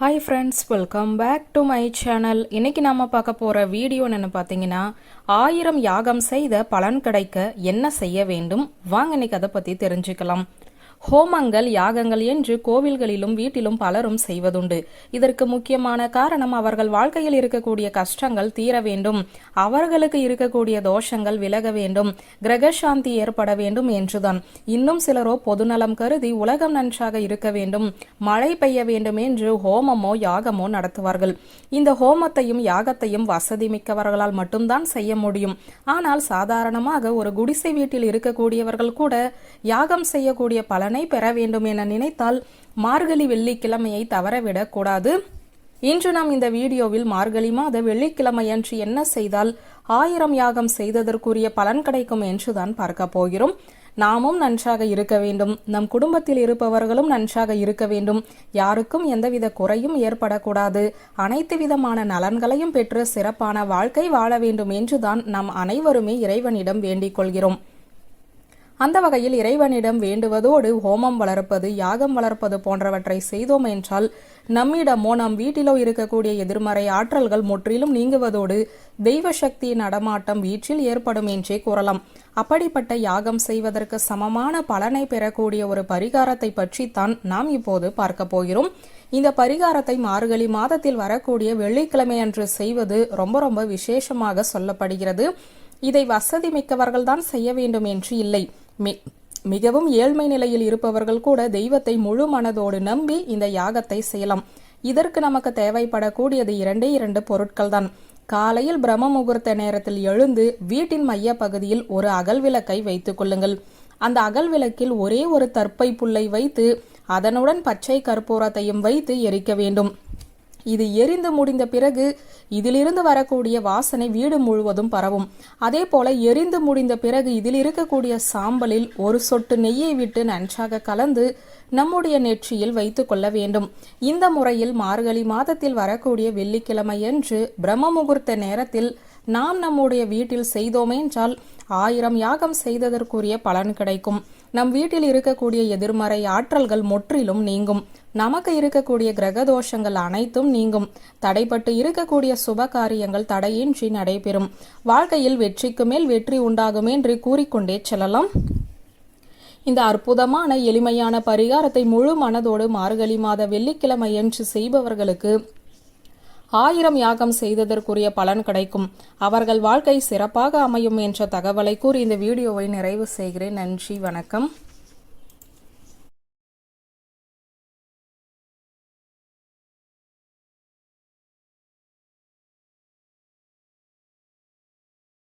Hi friends welcome back to my channel இன்னைக்கு நம்ம பார்க்க போகிற வீடியோ என்னென்னு பார்த்தீங்கன்னா ஆயிரம் யாகம் செய்த பலன் கிடைக்க என்ன செய்ய வேண்டும்? வாங்க இன்னைக்கு அதை பற்றி தெரிஞ்சுக்கலாம். ஹோமங்கள் யாகங்கள் என்று கோவில்களிலும் வீட்டிலும் பலரும் செய்வதுண்டு. இதற்கு முக்கியமான காரணம் அவர்கள் வாழ்க்கையில் இருக்கக்கூடிய கஷ்டங்கள் தீர வேண்டும். அவர்களுக்கு இருக்கக்கூடிய தோஷங்கள் விலக வேண்டும். கிரகசாந்தி ஏற்பட வேண்டும் என்றுதான். இன்னும் சிலரோ பொதுநலம் கருதி உலகம் நன்றாக இருக்க வேண்டும். மழை பெய்ய வேண்டும் என்று ஹோமமோ யாகமோ நடத்துவார்கள். இந்த ஹோமத்தையும் யாகத்தையும் வசதி மிக்கவர்களால் மட்டும்தான் செய்ய முடியும். ஆனால் சாதாரணமாக ஒரு குடிசை வீட்டில் இருக்கக்கூடியவர்கள் கூட யாகம் செய்யக்கூடிய பலனை பெற வேண்டும் என நினைத்தால் மார்கழி வெள்ளிக்கிழமையை தவறவிடக் கூடாது. இன்று நாம் இந்த வீடியோவில் மார்கழி மாத வெள்ளிக்கிழமை அன்று என்ன செய்தால் ஆயிரம் யாகம் செய்ததற்குரிய பலன் கிடைக்கும் என்றுதான் பார்க்க போகிறோம். நாமும் நன்றாக இருக்க வேண்டும். நம் குடும்பத்தில் இருப்பவர்களும் நன்றாக இருக்க வேண்டும். யாருக்கும் எந்தவித குறையும் ஏற்படக்கூடாது. அனைத்து விதமான நலன்களையும் பெற்று சிறப்பான வாழ்க்கை வாழ வேண்டும் என்றுதான் நாம் அனைவருமே இறைவனிடம் வேண்டிக் கொள்கிறோம். அந்த வகையில் இறைவனிடம் வேண்டுவதோடு ஹோமம் வளர்ப்பது யாகம் வளர்ப்பது போன்றவற்றை செய்தோம் என்றால் நம்மிடமோ நம் வீட்டிலோ இருக்கக்கூடிய எதிர்மறை ஆற்றல்கள் முற்றிலும் நீங்குவதோடு தெய்வ சக்தியின் நடமாட்டம் வீட்டில் ஏற்படும் என்றே கூறலாம். அப்படிப்பட்ட யாகம் செய்வதற்கு சமமான பலனை பெறக்கூடிய ஒரு பரிகாரத்தை பற்றித்தான் நாம் இப்போது பார்க்க போகிறோம். இந்த பரிகாரத்தை மார்கழி மாதத்தில் வரக்கூடிய வெள்ளிக்கிழமை அன்று செய்வது ரொம்ப ரொம்ப விசேஷமாக சொல்லப்படுகிறது. இதை வசதி மிக்கவர்கள் தான் செய்ய வேண்டும் என்று இல்லை. மி மிகவும் ஏழ்மை நிலையில் இருப்பவர்கள் கூட தெய்வத்தை முழு மனதோடு நம்பி இந்த யாகத்தை செய்யலாம். இதற்கு நமக்கு தேவைப்படக்கூடியது இரண்டே இரண்டு பொருட்கள் தான் காலையில் பிரம்ம முகூர்த்த நேரத்தில் எழுந்து வீட்டின் மைய பகுதியில் ஒரு அகல் விளக்கை வைத்துக் கொள்ளுங்கள். அந்த அகல் விளக்கில் ஒரே ஒரு தற்பை புல்லை வைத்து அதனுடன் பச்சை கற்பூரத்தையும் வைத்து எரிக்க வேண்டும். இது எரிந்து முடிந்த பிறகு இதிலிருந்து வரக்கூடிய வாசனை வீடு முழுவதும் பரவும். அதே போல எரிந்து முடிந்த பிறகு இதில் இருக்கக்கூடிய சாம்பலில் ஒரு சொட்டு நெய்யை விட்டு நன்றாக கலந்து நம்முடைய நெற்றியில் வைத்து கொள்ள வேண்டும். இந்த முறையில் மார்கழி மாதத்தில் வரக்கூடிய வெள்ளிக்கிழமையன்று பிரம்ம முகூர்த்த நேரத்தில் நாம் நம்முடைய வீட்டில் செய்தோமேன்றால் ஆயிரம் யாகம் செய்ததற்குரிய பலன் கிடைக்கும். நம் வீட்டில் இருக்கக்கூடிய எதிர்மறை ஆற்றல்கள் முற்றிலும் நீங்கும். நமக்கு இருக்கக்கூடிய கிரக தோஷங்கள் அனைத்தும் நீங்கும். தடைப்பட்டு இருக்கக்கூடிய சுப காரியங்கள் தடையின்றி நடைபெறும். வாழ்க்கையில் வெற்றிக்கு மேல் வெற்றி உண்டாகும் என்று கூறிக்கொண்டே செல்லலாம். இந்த அற்புதமான எளிமையான பரிகாரத்தை முழு மனதோடு மார்கழி மாத வெள்ளிக்கிழமை என்று செய்பவர்களுக்கு ஆயிரம் யாகம் செய்ததற்குரிய பலன் கிடைக்கும். அவர்கள் வாழ்க்கை சிறப்பாக அமையும் என்ற தகவலை கூறி இந்த வீடியோவை நிறைவு செய்கிறேன். நன்றி வணக்கம்.